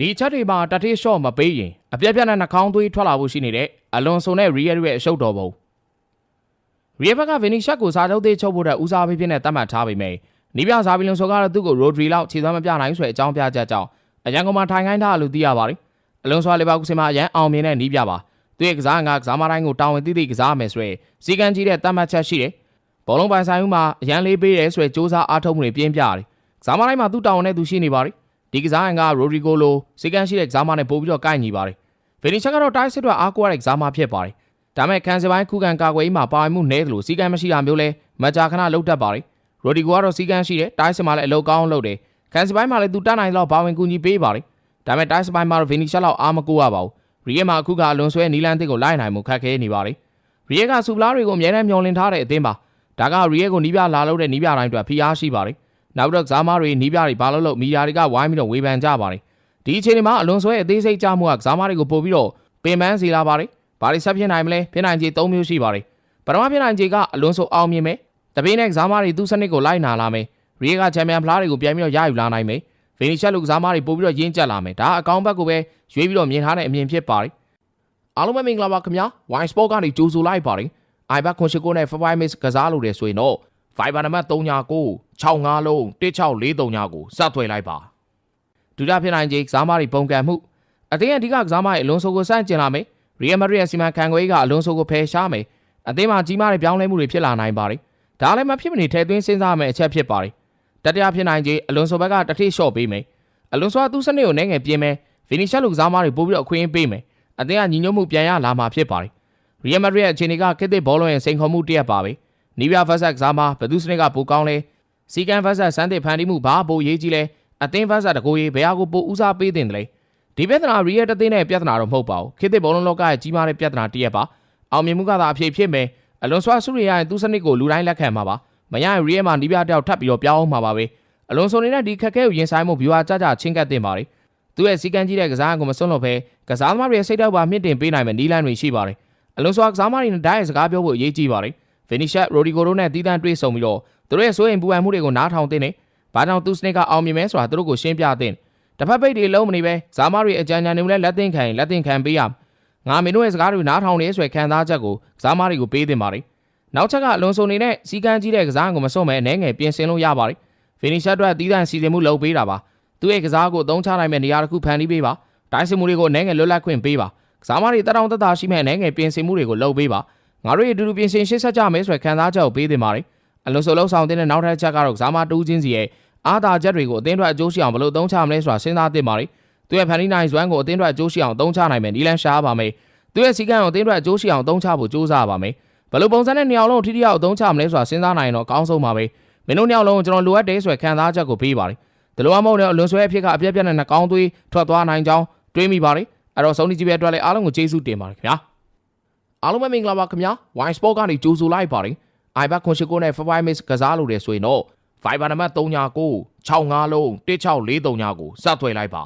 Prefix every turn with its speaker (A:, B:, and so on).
A: ဒီချက်တွေမှာတတိရှော့မပေးရင်အပြက်ပြက်နဲ့နှာခေါင်းသွေးထွက်လာဖို့ရှိနေတဲ့အလွန်ဆိုနဲ့ရီယယ်ရဲ့အရှုပ်တော်ပုံရီယယ်ဘက်ကဗီနီရှက်ကိုစားထုတ်သေးချုပ်ဖို့တဲ့ဦးစားပေးဖြစ်နေတတ်မှတ်ထားပေမယ့်နီးပြစားပြီးလုံဆိုကတော့သူ့ကိုရိုဒရီလောက်ခြေသွမ်းမပြနိုင်ဆိုတဲ့အကြောင်းပြချက်ကြောင့်အရန်ကုန်မှာထိုင်ခိုင်းထားလို့သိရပါတယ်အလွန်ဆိုလီဗာကူစင်မှာအရန်အောင်မြင်တဲ့နီးပြပါသူ့ရဲ့ကစားငါကစားမတိုင်းကိုတာဝန်သိသိကစားမယ်ဆိုရယ်စီကံကြီးတဲ့တတ်မှတ်ချက်ရှိတယ်ဘောလုံးပိုင်ဆိုင်မှုမှာအရန်လေးပေးတယ်ဆိုရယ်စူးစမ်းအားထုတ်မှုတွေပြင်းပြတယ်ကစားမတိုင်းမှာသူ့တာဝန်နဲ့သူရှိနေပါတယ် ဒီကစားရင်ကရိုဒရီဂိုလိုစီကန်ရှိတဲ့ကစားမနဲ့ပို့ပြီးတော့ကိုက်ညီပါတယ်ဗီနီချက်ကတော့တိုင်းစစ်အတွက်အားကိုးရတဲ့ကစားမဖြစ်ပါတယ်ဒါမဲ့ကန်စပိုင်းခုခံကာကွယ်ရေးမှာပါဝင်မှုနည်းသလိုစီကန်မရှိတာမျိုးလဲမကြာခဏလှုပ်တတ်ပါတယ်ရိုဒီဂိုကတော့စီကန်ရှိတယ်တိုင်းစစ်မှာလည်းအလုပ်ကောင်းလုပ်တယ်ကန်စပိုင်းမှာလည်းသူတတ်နိုင်တော့ပါဝင်ကူညီပေးပါတယ်ဒါမဲ့တိုင်းစပိုင်းမှာတော့ဗီနီချက်လောက်အားမကိုးရပါဘူးရီယက်မှာအခုကအလွန်ဆွဲနီလန်တစ်ကိုလိုက်နိုင်မှုခက်ခဲနေပါတယ်ရီယက်ကစူပလာတွေကိုအများနဲ့မျောလင့်ထားတဲ့အသင်းပါဒါကရီယက်ကိုနီးပြလာလို့တဲ့နီးပြတိုင်းအတွက်ဖိအားရှိပါတယ် နောက်တော့ကစားမတွေနီးပြတွေဘာလို့လို့မီဒီယာတွေကဝိုင်းပြီးတော့ဝေဖန်ကြပါတယ်ဒီအချိန်ဒီမှာအလွန်ဆွဲအသေးစိတ်ကြမှုကကစားမတွေကိုပို့ပြီးတော့ပင်ပန်းစေလာပါတယ်ဘာတွေဆက်ဖြစ်နိုင်မလဲဖြစ်နိုင်ခြေ၃မျိုးရှိပါတယ်ပထမဖြစ်နိုင်ခြေကအလွန်ဆိုအောင်မြင်မယ်တပင်းနဲ့ကစားမတွေသူ့စနစ်ကိုလိုက်နာလာမယ်ရီကချန်ပီယံဖလားတွေကိုပြန်ပြီးတော့ရယူလာနိုင်မယ်ဗီနီချက်လူကစားမတွေပို့ပြီးတော့ရင်းကျက်လာမယ်ဒါအကောင့်ဘက်ကိုပဲရွေးပြီးတော့မြင်ထားတဲ့အမြင်ဖြစ်ပါတယ်အားလုံးပဲမင်္ဂလာပါခင်ဗျာ Wine Sport ကနေကြိုဆိုလိုက်ပါတယ် iBet ခွန်ရှိကိုနဲ့ Five Mix ကစားလို့တယ်ဆိုရင်တော့ Viber နံပါတ်39 65လုံး1643ညာကိုစသွယ်လိုက်ပါဒုတိယဖြစ်နိုင်ခြေကစားမတွေပုံကံမှုအသင်းအဓိကကစားမရဲ့အလွန်ဆိုကိုစန့်ကျင်လာမယ်ရီယယ်မဒရစ်စီမံခန့်ခွဲရေးကအလွန်ဆိုကိုဖယ်ရှားမယ်အသင်းမှာကြီးမားတဲ့ပြောင်းလဲမှုတွေဖြစ်လာနိုင်ပါတယ်ဒါလည်းမဖြစ်မနေထည့်သွင်းစဉ်းစားမယ်အချက်ဖြစ်ပါတယ်တတိယဖြစ်နိုင်ခြေအလွန်ဆိုဘက်ကတထိလျှော့ပေးမယ်အလွန်ဆိုကသူ့စနစ်ကိုနှဲငယ်ပြင်းမယ်ဗီနီရှက်လူကစားမတွေပို့ပြီးတော့အခွင့်အရေးပေးမယ်အသင်းကညီညွတ်မှုပြန်ရလာမှာဖြစ်ပါတယ်ရီယယ်မဒရစ်ရဲ့အခြေအနေကခေတ်သစ်ဘောလုံးရဲ့စိန်ခေါ်မှုတစ်ရပ်ပါပဲနီးပြဖက်ဆက်ကစားမှာဘယ်သူစနစ်ကပိုကောင်းလဲ စီကန်ဖက်ဆက်စမ်းသစ်ဖန်တီးမှုဘာပိုရေးကြီးလဲအသင်းဖက်ဆက်တကိုရေးဘယ်ဟာကိုပိုဦးစားပေးတင်တယ်လဲဒီပြဿနာရီယယ်တသိန်းနဲ့ပြဿနာတော့မဟုတ်ပါဘူးခေတ်သစ်ဘောလုံးလောကရဲ့ကြီးမားတဲ့ပြဿနာတစ်ရပ်ပါအောင်မြင်မှုကသာအဖြစ်ဖြစ်မယ်အလွန်စွာဆုရရရင်သူ့စနစ်ကိုလူတိုင်းလက်ခံမှာပါမရရင်ရီယယ်မှာနီးပြတယောက်ထပ်ပြီးတော့ပြောင်းအောင်မှာပါပဲအလွန်ဆိုနေတဲ့ဒီခက်ခဲကိုရင်ဆိုင်မှုဘီဝါကြကြချင်းကပ်တင်ပါတယ်သူရဲ့စီကန်ကြီးတဲ့ကစားကိုမစွန့်လို့ပဲကစားသမားတွေရဲ့စိတ်ဓာတ်ပါမြင့်တင်ပေးနိုင်မယ့်နီးလန်းတွေရှိပါတယ်အလွန်စွာကစားသမားတွေနဲ့ဓာတ်ရဲ့စကားပြောဖို့အရေးကြီးပါတယ်ဗီနီရှက်ရိုဒီဂိုတို့နဲ့တီးတန်းတွေ့ဆုံပြီးတော့ သူတို့ရဲ့စိုးရိမ်ပူပန်မှုတွေကိုနားထောင်တင်နေ။ဘာကြောင့်သူစနစ်ကအောင်မြင်မဲဆိုတာသူတို့ကိုရှင်းပြတင်။တစ်ဖက်ပိတ်တွေလုံးမနေပဲဇာမားတွေအကြံဉာဏ်တွေလည်းလက်သင့်ခံရင်လက်သင့်ခံပေးရ။ငါမင်းတို့ရဲ့စကားတွေနားထောင်နေဆိုရခံစားချက်ကိုဇာမားတွေကိုပေးတင်ပါတယ်။နောက်ချက်ကအလွန်ဆိုနေတဲ့စီကန်းကြီးတဲ့ကစားကိုမစွန့်မဲအနေငယ်ပြင်ဆင်လို့ရပါတယ်။ဗီနီရှက်တို့တီးတန်းစီစဉ်မှုလုပ်ပေးတာပါ။သူ့ရဲ့ကစားကိုအသုံးချနိုင်မဲ့နေရာတစ်ခုဖန်တီးပေးပါ။တိုင်းစင်မှုတွေကိုအနေငယ်လွတ်လပ်ခွင့်ပေးပါ။ကစားမတွေတတောင်တတာရှိမဲ့အနေငယ်ပြင်ဆင်မှုတွေကိုလုပ်ပေးပါ။ငါတို့ရဲ့အတူတူပြင်ဆင်ရှေ့ဆက်ကြမယ်ဆိုရခံစားချက်ကိုပေးတင်ပါတယ်။ အလုံးစုံလုံးဆောင်တဲ့နောက်ထပ်ချက်ကတော့ကစားမတူးချင်းစီရဲ့အားသာချက်တွေကိုအသင်းအတွက်အကျိုးရှိအောင်ဘယ်လိုသုံးချမလဲဆိုတာစဉ်းစားသင့်ပါတယ်။သူရဲ့ဖန်တီးနိုင်ဇွမ်းကိုအသင်းအတွက်အကျိုးရှိအောင်သုံးချနိုင်မယ်နီလန်ရှားပါမယ်။သူရဲ့စီကံကိုအသင်းအတွက်အကျိုးရှိအောင်သုံးချဖို့ကြိုးစားပါမယ်။ဘယ်လိုပုံစံနဲ့နေအောင်လုံးထိထိရောက်အသုံးချမလဲဆိုတာစဉ်းစားနိုင်ရင်တော့အကောင်းဆုံးပါပဲ။မင်းတို့နေအောင်လုံးကိုကျွန်တော်လိုအပ်တယ်ဆိုရခံစားချက်ကိုပေးပါတယ်။ဒီလိုအမဟုတ်တဲ့အလွန်ဆွဲအဖြစ်ကအပြက်ပြက်နဲ့နှကောင်းသွေးထွက်သွားနိုင်ကြောင်းတွေးမိပါတယ်။အဲ့တော့ဆုံးဖြတ်ကြည့်ပဲအတွက်လည်းအားလုံးကိုကျေးဇူးတင်ပါတယ်ခင်ဗျာ။အားလုံးပဲမင်္ဂလာပါခင်ဗျာ။ Wine Sport ကနေကြိုဆိုလိုက်ပါတယ်။ iBet ခွန်ရှိကိုနဲ့ Five Mix ကစားလို့တယ်ဆိုရင်တော့ Viber နံပါတ်39 65လုံး1643ညာကိုစသွယ်လိုက်ပါ